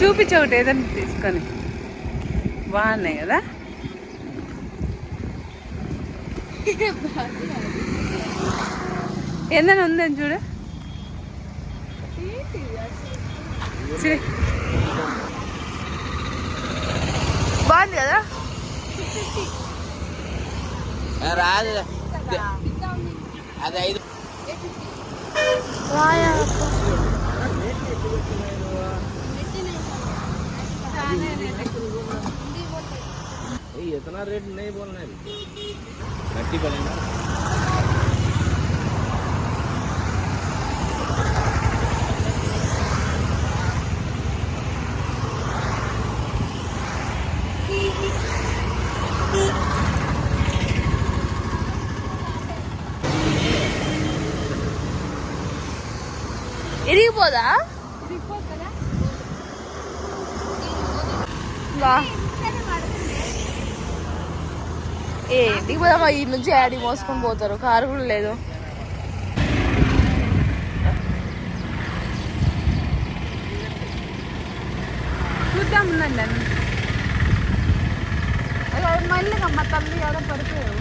చూపించు ఒకటి ఏదైనా తీసుకొని. బాగున్నాయి కదా? ఏదైనా ఉందని చూడు. చూడు. బాగుంది కదా? రాదు. అది ఐదు. अभी इतना रेट नहीं बोलना है। घट ही बोलेंगे ಇರಿಬೋದಾ ఏ ఇంటికి పోదామా ఈ నుంచి యాడి మోసుకొని పోతారు కారు కూడా లేదు చూద్దాం ఉండండి అన్ని. అయ్యో, మళ్ళీ అమ్మ తల్లి ఎవడో పడిపోయావు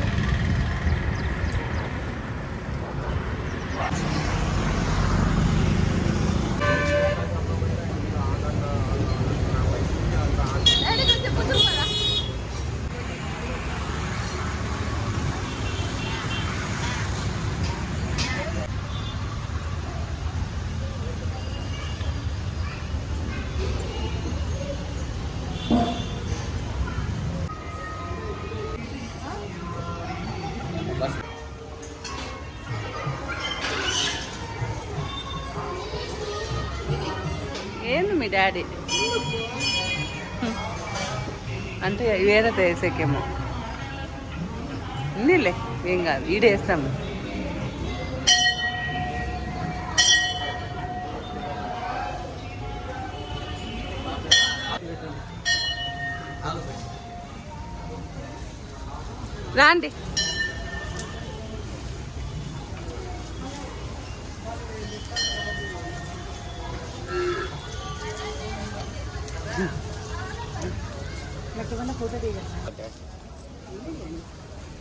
డాడీ అంటే వేరే వేసేకేమో ఉన్నీలే ఏం కాదు ఈడేస్తాము రాండి.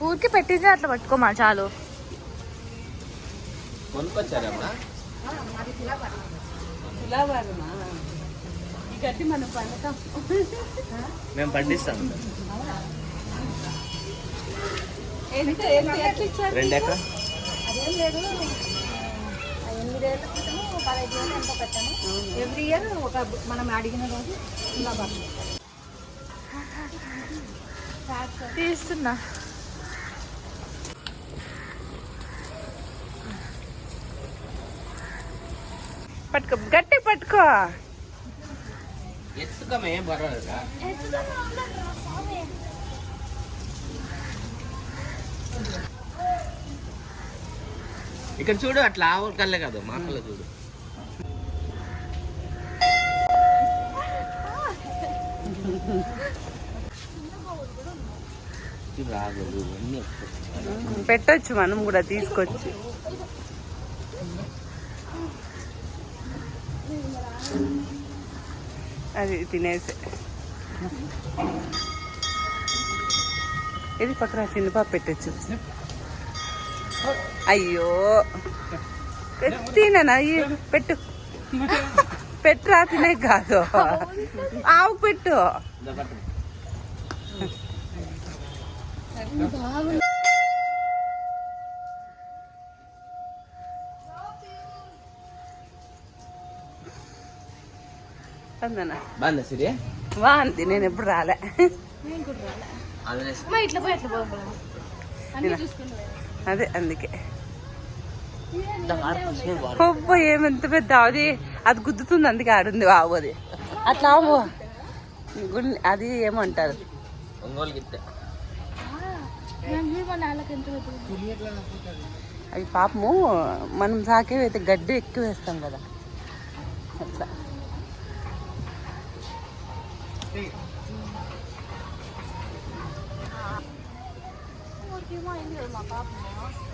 ఊరికి పెట్టింది అట్లా పట్టుకోమా చాలు. కొనుక్కొచ్చారమ్మా? మేము పండిస్తాం. రెండు ఎకరా? అదేం లేదు. ఎంతో ఎవ్రీ ఇయర్ ఒక మనం అడిగిన రోజు ఇలా పడుతుంది తీస్తున్నా. పట్టుకో గట్టి పట్టుకో. ఎత్తుకమే ఇక్కడ చూడు అట్లా ఆవుల కల్లే కాదు మా కళ్ళ చూడు. పెట్టొచ్చు మనం కూడా తీసుకొచ్చి. అది తినేసే. ఇది పక్కన చిన్నపాప పెట్టచ్చు. అయ్యో. తిననా పెట్టు. పెట్టురా తినే కాదు. ఆవు పెట్టు. బాగుందా బాగుంది నేను ఎప్పుడు రాలే. అదే అందుకే. కొబ్బ ఏమెంత పెద్ద అది అది గుద్దుతుంది అందుకే ఆడుంది బాబు అది. అట్లా అది ఏమంటారు? అవి పాపము మనం సాకేవి అయితే గడ్డి ఎక్కువ వేస్తాం కదా. అట్లా. 필요만 힘들어 막아 보면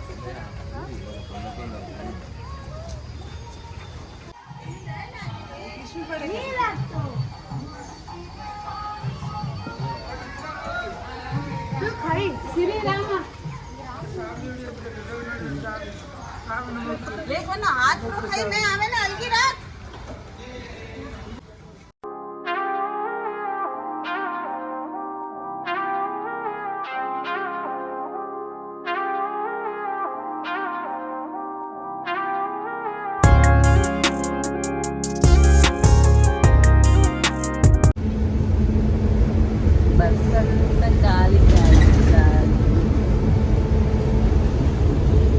미라또 그 가위 시리라마 લેખો હાથ નું ખાઈ મેં આવે ને અલગી રાખ